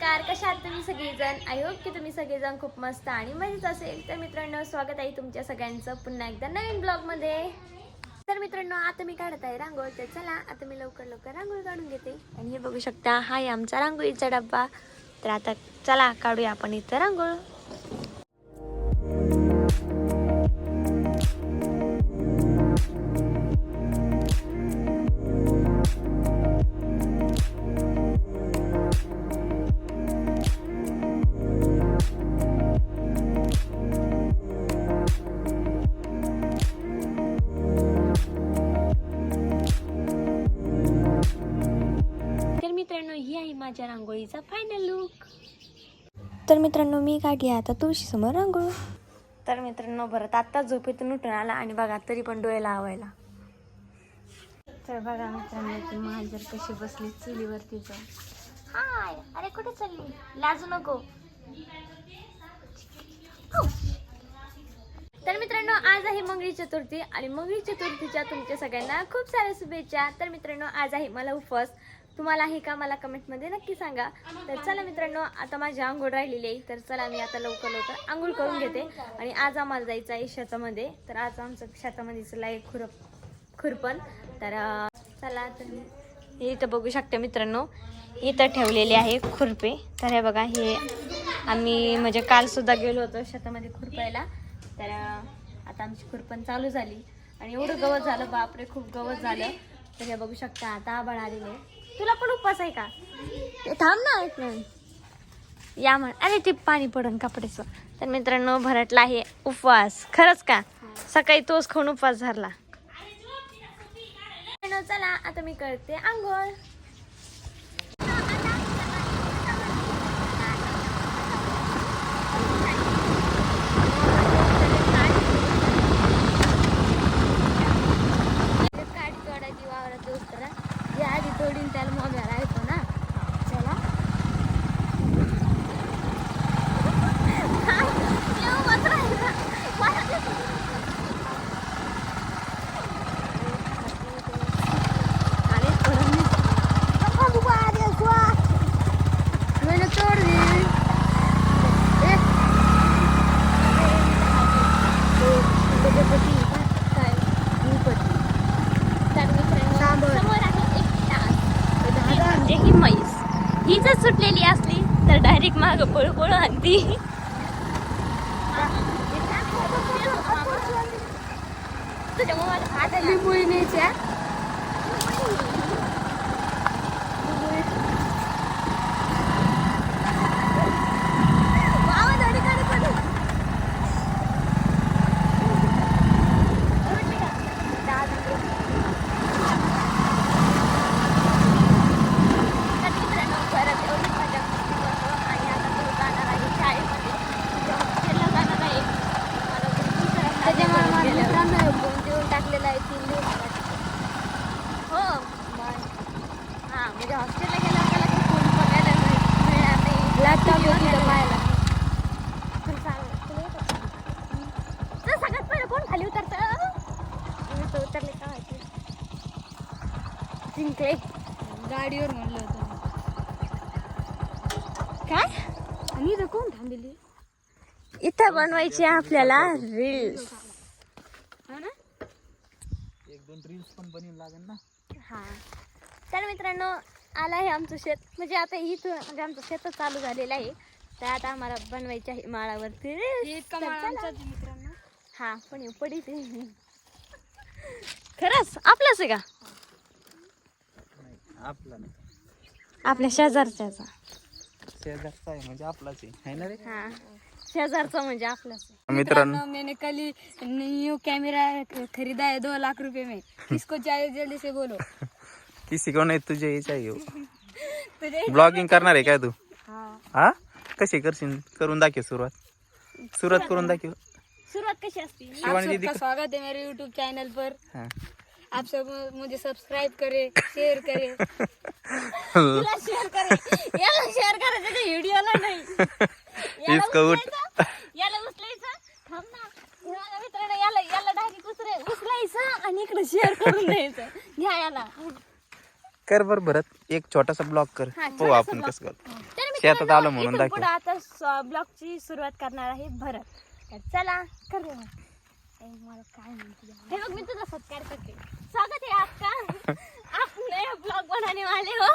नमस्कार कशा आहात तुम्ही सगळेजण? आय होप की तुम्ही सगळेजण खूप मस्त आणि मजेत असेल. तर मित्रांनो स्वागत आहे तुमच्या सगळ्यांचं पुन्हा एकदा नवीन ब्लॉगमध्ये. तर मित्रांनो आता मी काढत आहे रांगोळ. तर चला आता मी लवकर लवकर रांगोळी काढून घेते. आणि हे बघू शकता हा आहे आमचा रांगोळीचा डब्बा. तर आता चला काढूया आपण इथं रांगोळ. माझ्या रांगोळीचा फायनल लुक तर मित्रांनो मी काढली आता तुळशी समोर रांगोळ. तर मित्रांनो भरत आत्ताच झोपेतून उठून आला आणि बघा तरी पण डोळे लावायला. तर बघा मित्रांनो ती मांजर कशी बसली चुलीवरती जाऊन हाय अरे कुठे चालली? लाजू नको. तर मित्रांनो आज आहे मंगळी चतुर्थी आणि मंगळी चतुर्थीच्या तुमच्या सगळ्यांना खूप साऱ्या शुभेच्छा. तर मित्रांनो आज आहे मला उपवास. तुम्हाला आहे का मला कमेंटमध्ये नक्की सांगा. तर चला मित्रांनो आता माझी आंघोळ राहिलेली आहे. तर चला मी आता लवकर लवकर आंघोळ करून घेते. आणि आज आम्हाला जायचं आहे शेतामध्ये. तर आज आमचं शेतामध्ये चला आहे खुरप खुरपण. तर चला तर हे इथं बघू शकता मित्रांनो. इथं ठेवलेले आहे खुरपे. तर हे बघा हे आम्ही म्हणजे कालसुद्धा गेलो होतो शेतामध्ये खुरपायला तर आता आमची खुरपण चालू झाली. आणि एवढं गवत झालं बापरे खूप गवत झालं. तर हे बघू शकता आता आबाळ आलेले तुला पण उपवास आहे का? थांब ना एक मिनिट या म्हण. अरे ते पाणी पडन कपड्याचं. तर मित्रांनो भरटला आहे उपवास. खरंच का? सकाळी तोच खाऊन उपवास धरला चला आता मी करते आंघोळ. તારીખમાં ગપોળો પોળો હતી તો જમવા માટે ખાતે લીંબુ નહીં છે. म्हणजे हॉस्टेलला गेल्यावर त्याला काही फोन बघायला मिळ- मिळणार नाही लॅपटॉप. पाहायला. येतं? तर सगळ्यात पहिलं कोण खाली उतरतं. मी तर उतरले का माहिती? जिंकले. गाडीवर म्हणलं होतं. काय? आणि इथं कोण थांबलेली? इथं बनवायची आपल्याला रील्स हा ना? एक दोन रील्स पण बनवून लागेल ना? हा. तर मित्रांनो आलं आहे आमचं शेत. म्हणजे आता इथं म्हणजे आमचं शेत चालू झालेलं आहे. तर आता आम्हाला बनवायचे आहे माळावरती. हे इतका तर माळ चला. आमचाच आहे मित्रांनो. हा पण हे पडी ते खरंच? आपलंच आहे का? नाही आपला नाही. आपल्या शेजारच्याचा. शेजारचा आहे म्हणजे आपलाच आहे. है ना रे? हा शेजारचा म्हणजे आपलंच आहे. मित्रांनो मैंने कल ही न्यू कैमरा खरीदा है दो लाख रुपए में. किसको चाहिए जल्दी से बोलो. किसी को नाही तुझे हे ब्लॉगिंग करणार आहे काय तू? हाँ। कशी करशील? करून दाखव सुरुवात. सुरुवात करून दाखव. सुरुवात कशी असते? शिवानी दीदी स्वागत है मेरे यूट्यूब चैनल पर. हा. आप सब मुझे सब्सक्राइब करे शेयर करे. शेअर करे. याला शेअर करायचं ते व्हिडिओला नाही? इसका उठ. उचलायचं, याला उचलायचं? थांब ना. माझ्या मित्राने याला याला डायरेक्ट उचले उचलायचं आणि इकडे शेअर करून द्यायचं. घ्या याला. कर बर भरत. एक छोटासा ब्लॉग कर. हा, हो छोटासा आपण block. कसं करतो तर शेतात आलो म्हणून इथून दाखव. पुढं आता ब्लॉगची सुरुवात करणार आहे भरत. तर चला मला काय म्हणते हे बघ मी तुझा सत्कार करते. स्वागत आहे आपका. आप नया ब्लॉग बनाने वाले हो.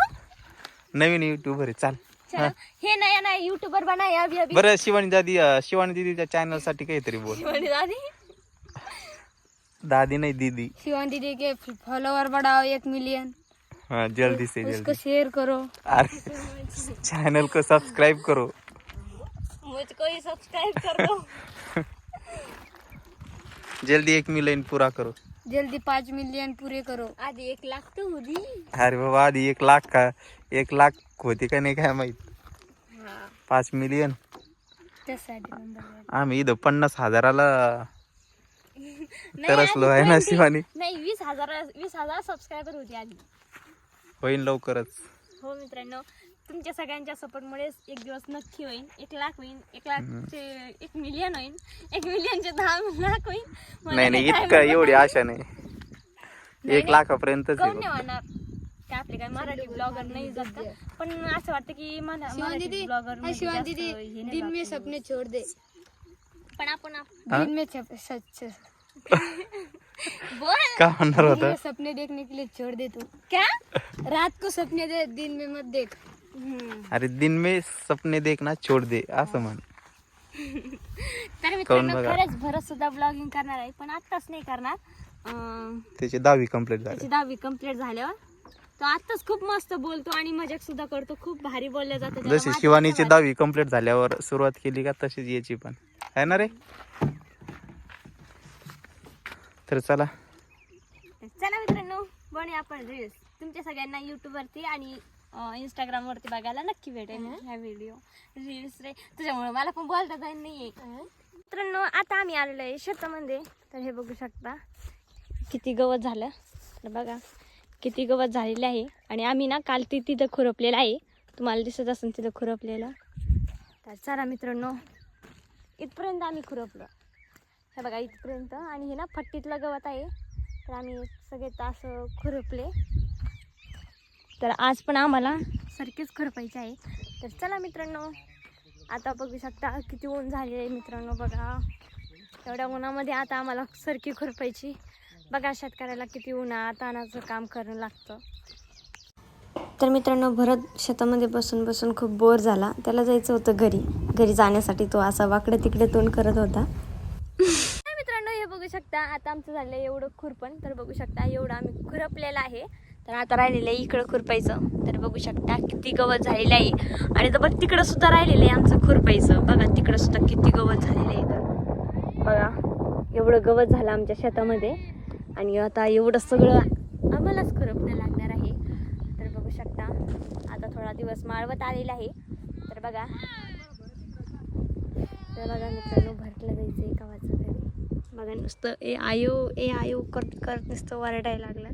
नवीन युट्यूबर आहे चाल. चलो हे. नया नया यूट्यूबर बनाया अभी अभी. बरं शिवानी दादी अं, शिवानी दीदीच्या चॅनलसाठी काहीतरी बोल. शिवानी दादी? दादी नाही दीदी. शिवान दीदी के फॉलोवर बढ़ाओ एक मिलियन हाँ जल्दी से उसको जल्दी. शेयर करो. अरे चैनल को सब्सक्राइब करो. मुझको ही सब्सक्राइब कर. दो जल्दी एक मिलियन पूरा करो. जल्दी पाँच मिलियन पूरे करो. आधी एक लाख तो होती. अरे बाबा आधी एक लाख का एक लाख होते का नाही काय माहीत? पाच मिलियन त्यासाठी नंबर आम्ही इथं पन्नास हजाराला नाही, तरसलो आहे ना 20 शिवानी? नाही वीस हजार वीस हजार सबस्क्रायबर होती आधी. होईन लवकरच. हो मित्रांनो तुमच्या सगळ्यांच्या सपोर्टमुळेच एक दिवस नक्की होईल एक लाख होईल एक लाखचे एक मिलियन होईल एक मिलियनचे दहा लाख होईल नाही नाही इतकं. एवढी आशा नाही. एक नाही. होणार? काय आपले काय मराठी ब्लॉगर नाही जात का. पण असं वाटतं की मला मराठी ब्लॉगर शिवान दीदी दिन में सपने छोड़ दे. पण आपण आप-? दिन में छप- सच बोल. का म्हणणार होता? सपने देखने के लिए छोड़ दे तू. क्या? रात को सपने दे दिन में मत देख. अरे दिन में सपने देखना छोड़ दे असं म्हण. तर मित्रांनो बघा. खरंच भरत सुद्धा ब्लॉगिंग करणार आहे पण आत्ताच नाही करणार. अं, त्याची दहावी कंप्लीट झाली. त्याची दहावी कंप्लीट झाल्यावर. तो आत्ताच खूप मस्त बोलतो आणि मजाक सुद्धा करतो खूप भारी बोलल्या जातं त्याला. जशी माझं शिवानीची दहावी कंप्लीट झाल्यावर सुरुवात केली का तशीच याची पण. आहे ना रे? तर चला. बनूया आपण रील्स तुमच्या सगळ्यांना YouTube वरती आणि इंस्टाग्राम वरती बघायला नक्की भेटेल. ह्या व्हिडिओ रील्स रे. तुझ्यामुळे मला पण बोलता जाईल नाही मित्रांनो आता आम्ही आलेलो आहे शेतामध्ये. तर हे बघू शकता. किती गवत झालं. तर बघा किती गवत झालेले आहे. आणि आम्ही ना काल ती तिथं खुरपलेलं आहे. तुम्हाला दिसत असेल तिथं खुरपलेलं. तर चला मित्रांनो इथपर्यंत आम्ही खुरपलं. हे बघा इथपर्यंत. आणि हे ना फट्टीतलं गवत आहे. तर आम्ही सगळे तास खुरपले. तर आज पण आम्हाला सारखेच खुरपायचे आहे. तर चला मित्रांनो आता बघू शकता किती ऊन झालेलं आहे मित्रांनो बघा. एवढ्या उन्हामध्ये आता आम्हाला सरकी खुरपायची. बघा शेतकऱ्याला किती उन्हा तानाचं काम करणं लागतं. तर मित्रांनो भरत शेतामध्ये बसून बसून खूप बोर झाला. त्याला जायचं होतं घरी. घरी जाण्यासाठी तो असा वाकडे तिकडे तोंड करत होता तर मित्रांनो हे बघू शकता आता आमचं झालं एवढं खुरपण तर बघू शकता एवढं आम्ही खुरपलेलं आहे. तर आता राहिलेलं आहे इकडं खुरपायचं. तर बघू शकता किती गवत झालेलं आहे. आणि तर बघ तिकडं सुद्धा राहिलेलं आहे आमचं खुरपायचं. बघा तिकडं सुद्धा किती गवत झालेलं आहे तर बघा एवढं गवत झालं आमच्या शेतामध्ये. आणि आता एवढं सगळं आम्हालाच खुरपणं लागणार आहे. तर बघू शकता आता थोडा दिवस माळवत आलेला आहे. तर बघा. तर बघा मित्रांनो भरटलं जायचं आहे वाजता बघा नुसतं ए आयो ए आयो करत करत नुसतं वरडायला लागलं.